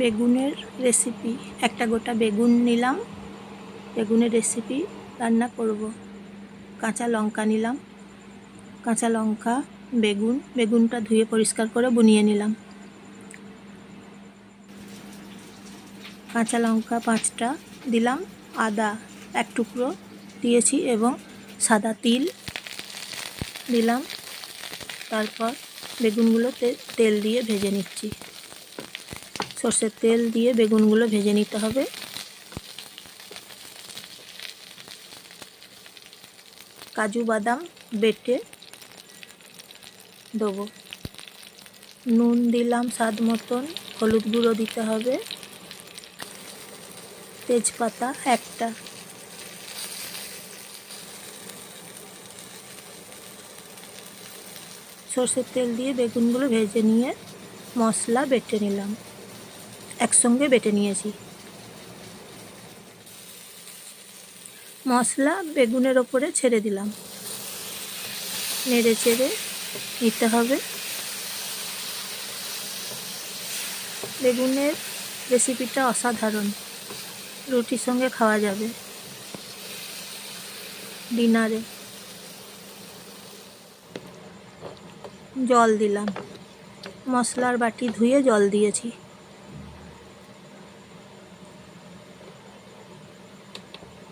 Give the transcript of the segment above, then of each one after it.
বেগুনের রেসিপি একটা গোটা বেগুন নিলাম, বেগুনের রেসিপি রান্না করব। কাঁচা লঙ্কা নিলাম, কাঁচা লঙ্কা, বেগুন, বেগুনটা ধুয়ে পরিষ্কার করে বুনিয়ে নিলাম। কাঁচা লঙ্কা পাঁচটা দিলাম, আদা এক টুকরো দিয়েছি এবং সাদা তিল দিলাম। তারপর বেগুনগুলোতে তেল দিয়ে ভেজে নিচ্ছি। সর্ষের তেল দিয়ে বেগুনগুলো ভেজে নিতে হবে। কাজু বাদাম বেটে দেবো। নুন দিলাম স্বাদ মতন, হলুদ গুঁড়ো দিতে হবে। তেজপাতা একটা। সর্ষের তেল দিয়ে বেগুনগুলো ভেজে নিয়ে মশলা বেটে নিলাম। একসঙ্গে বেটে নিয়েছি। মশলা বেগুনের ওপরে ছেড়ে দিলাম। নেড়ে চেড়ে নিতে হবে। বেগুনের রেসিপিটা অসাধারণ। রুটির সঙ্গে খাওয়া যাবে। ডিনারে। জল দিলাম। মশলার বাটি ধুয়ে জল দিয়েছি।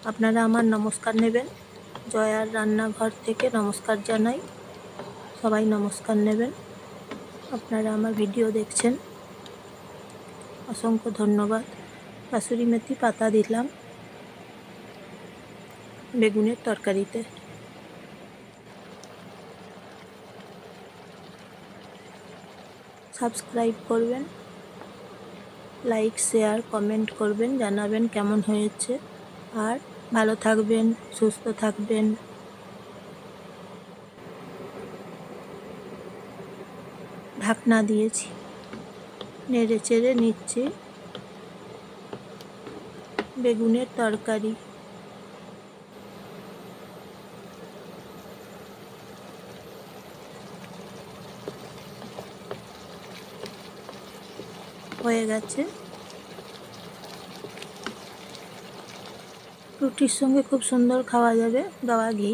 আপনারা আমার নমস্কার নেবেন। জয়ার রান্নাঘর থেকে নমস্কার জানাই। সবাই নমস্কার নেবেন। আপনারা আমার ভিডিও দেখছেন। অসংখ্য ধন্যবাদ। কাসুরি মেথি পাতা দিলাম বেগুনের তরকারিতে। সাবস্ক্রাইব করবেন, লাইক, শেয়ার, কমেন্ট করবেন, জানাবেন কেমন হয়েছে। আর ভালো থাকবেন সুস্থ থাকবেন। ঢাকনা দিয়েছি নেড়ে চেড়ে নিচ্ছি। বেগুনের তরকারি। হয়ে গেছে। রুটির সঙ্গে খুব সুন্দর খাওয়া যাবে গাওয়া ঘি,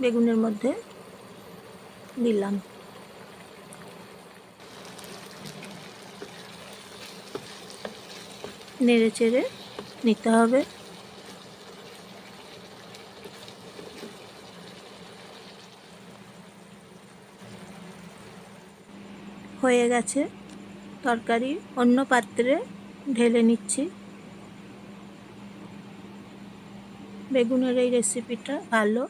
বেগুনের মধ্যে দিলাম। নেড়ে চেড়ে নিতে হবে। হয়ে গেছে তরকারি, অন্য পাত্রে ঢেলে নিচ্ছি। বেগুনের এই রেসিপিটা ভালো।